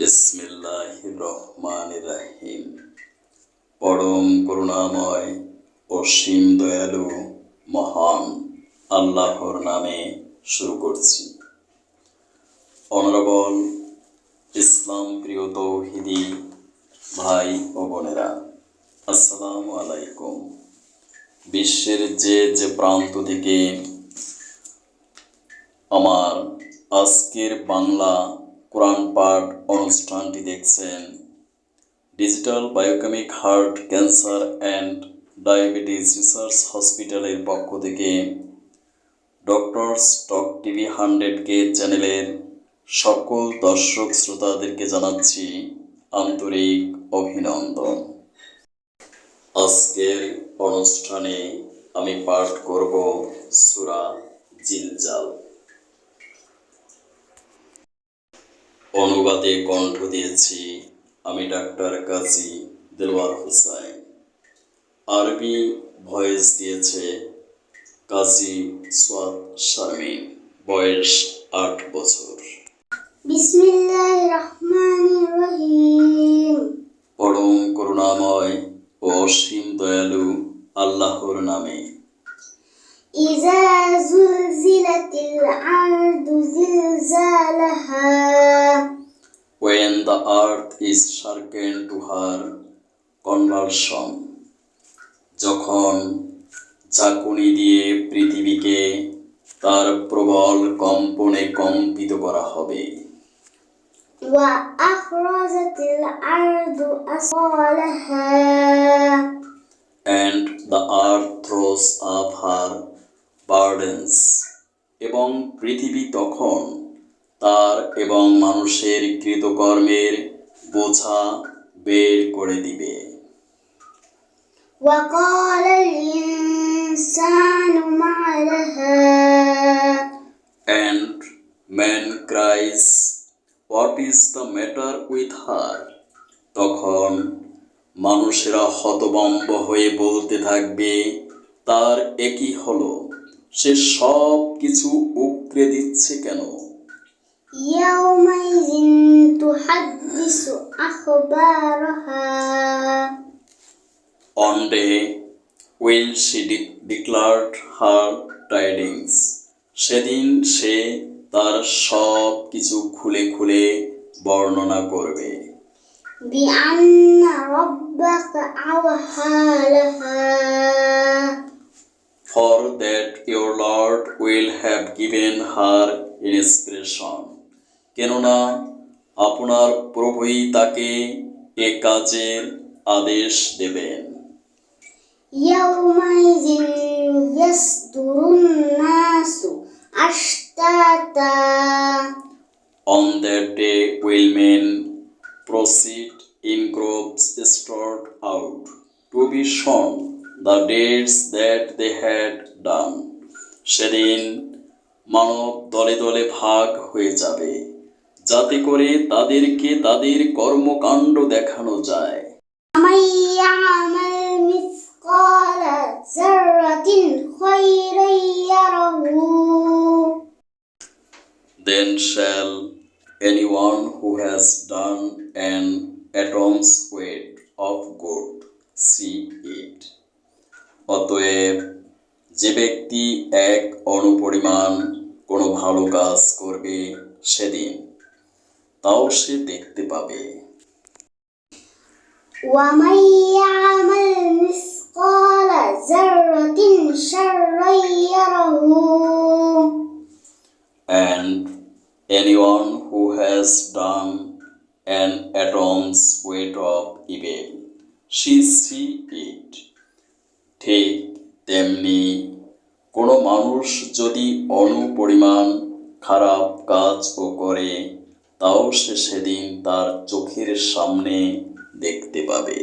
বিসমিল্লাহ রহমান রাহিম পরম করুণাময়, অসীম দয়ালু, মহান আল্লাহর নামে শুরু করছি। অনারবল, ইসলাম প্রিয় তৌহিদি ভাই ও বোনেরা, আসসালামু আলাইকুম। বিশ্বের যে যে প্রান্ত থেকে আমার আজকের বাংলা কোরআন পাঠ অনুষ্ঠানটি দেখছেন। Digital biochemic heart cancer and diabetes research হসপিটালের পক্ষ থেকে doctors talk TV hundred K চ্যানেলের সকল দর্শক শ্রোতাদেরকে জানাচ্ছি আন্তরিক অভিনন্দন। আজকের অনুষ্ঠানে আমি পাঠ করব সুরা জিলজাল অনুবাদে কণ্ঠ দিয়েছি আমি ডাক্তার কাজী দেলওয়ার হোসাইন। আরবি ভয়েস দিয়েছে কাজী সোয়াদ শারমিন বয়স আট বছর। পরম করুণাময় ও অসীম দয়ালু আল্লাহর নামে। আরদু জিলজালাহা। When the earth is shaken to her convulsion যখন ঝাঁকুনি দিয়ে পৃথিবীকে তার প্রবল কম্পনে কম্পিত করা হবে আখরাজাতিল আরদু আসওয়ালাহা and the earth throws up her burdens এবং পৃথিবী তখন তার এবং মানুষের কৃতকর্মের বোঝা বের করে দিবে। And man cries, What is the matter with her? তখন মানুষেরা হতবম্ব হয়ে বলতে থাকবে তার একই হলো? সে সব কিছু উকড়ে দিচ্ছে কেন? يومئذ تحدث أخبارها On day will she de- declared her tidings সেদিন সে তার সব কিছু খুলে খুলে বর্ণনা করবে بأن ربك أوحى لها for that your Lord will have given her inspiration কেননা আপনার প্রভুই তাকে এ কাজের আদেশ দেবেন يومئذ يصدر الناس أشتاتا On that day will men proceed in groups start out to be shown the deeds that they had done. সেদিন মানব দলে দলে ভাগ হয়ে যাবে যাতে করে তাদেরকে তাদের কর্মকাণ্ড দেখানো যায় Then shall anyone who has done an atom's weight of gold see it. অতএব যে ব্যক্তি এক অনুপরিমাণ কোনো ভালো কাজ করবে, সেদিন তাও সে দেখতে পাবে ومن يعمل مثقال ذرة شرا يره and anyone who has done an atom's weight of evil she see it ঠিক তেমনি কোনো মানুষ যদি অনুপরিমাণ খারাপ কাজও করে তাও সে সেদিন তার চোখের সামনে দেখতে পাবে।